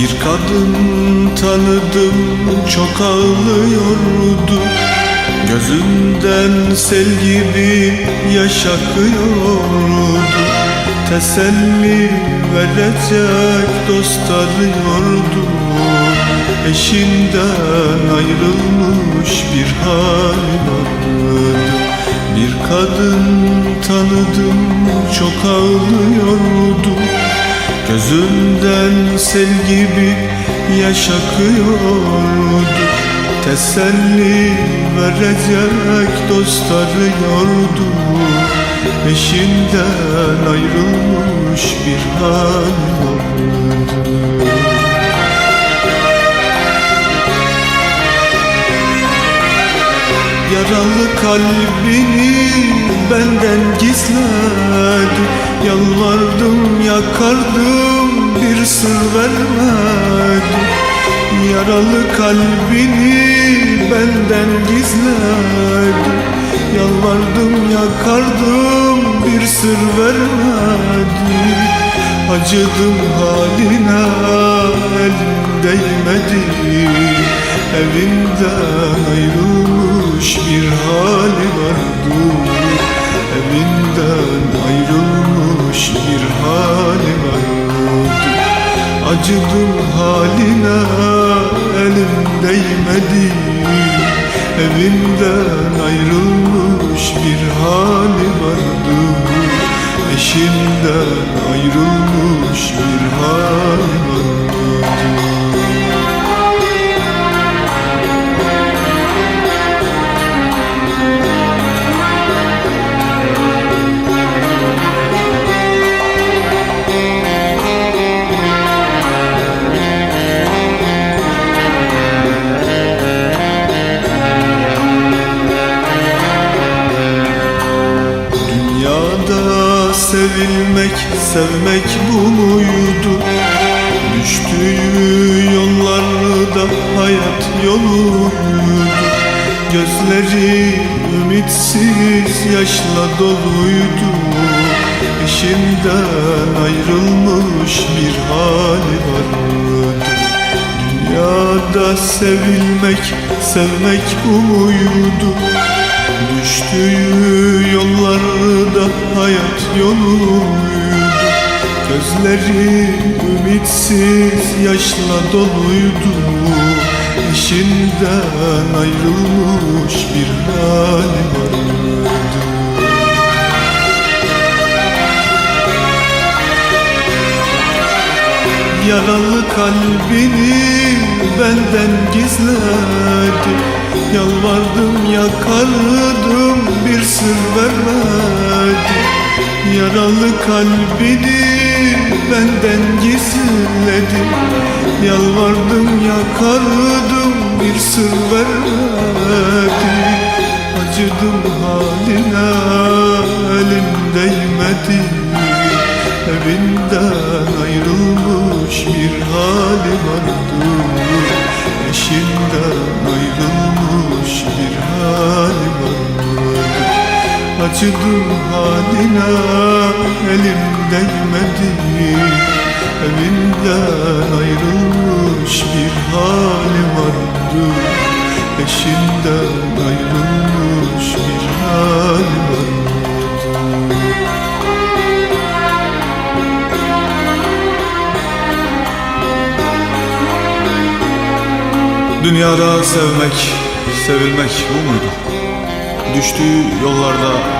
Bir kadın tanıdım çok ağlıyordu. Gözünden sel gibi yaş akıyordu Teselli verecek dost arıyordu. Eşinden ayrılmış bir hal vardı Bir kadın tanıdım çok ağlıyordu Gözünden sel gibi yaş akıyordu. Teselli verecek dost arıyordu Eşinden ayrılmış bir hal vardı Yaralı kalbini benden gizledi Yalvardım yakardım bir sır vermedi Yaralı kalbini benden gizledi Yalvardım yakardım bir sır vermedi Acıdım haline elim değmedi. Evinden ayrılmış bir hali vardı Evinden ayrılmış bir hali vardı Acıdım haline elim değmedi. Evinden ayrılmış bir hali vardı Eşinden ayrılmış bir sevmek bu muydu? Düştüğü yollarda hayat yoluydu Gözleri ümitsiz yaşla doluydu Eşinden ayrılmış bir hali vardı Dünyada sevilmek, sevmek bu muydu? Düştüğü yollarda hayat yoluydu Gözleri ümitsiz yaşla doluydu. Eşinden ayrılmış bir hali vardı. Yaralı kalbini benden gizledi Yalvardım yakardım bir sır vermedi. Yaralı kalbini benden gizledi. Yalvardım yakardım bir sır vermedi. Acıdım haline elim değmedi. Evinden ayrılmış bir hali vardı. Eşinden ayrılmış bir hali vardı Acıdım haline elim değmedi Evinden ayrılmış bir hali vardı Eşinden ayrılmış bir hali vardı Dünyada sevmek, sevilmek bu muydu? Düştüğü yollarda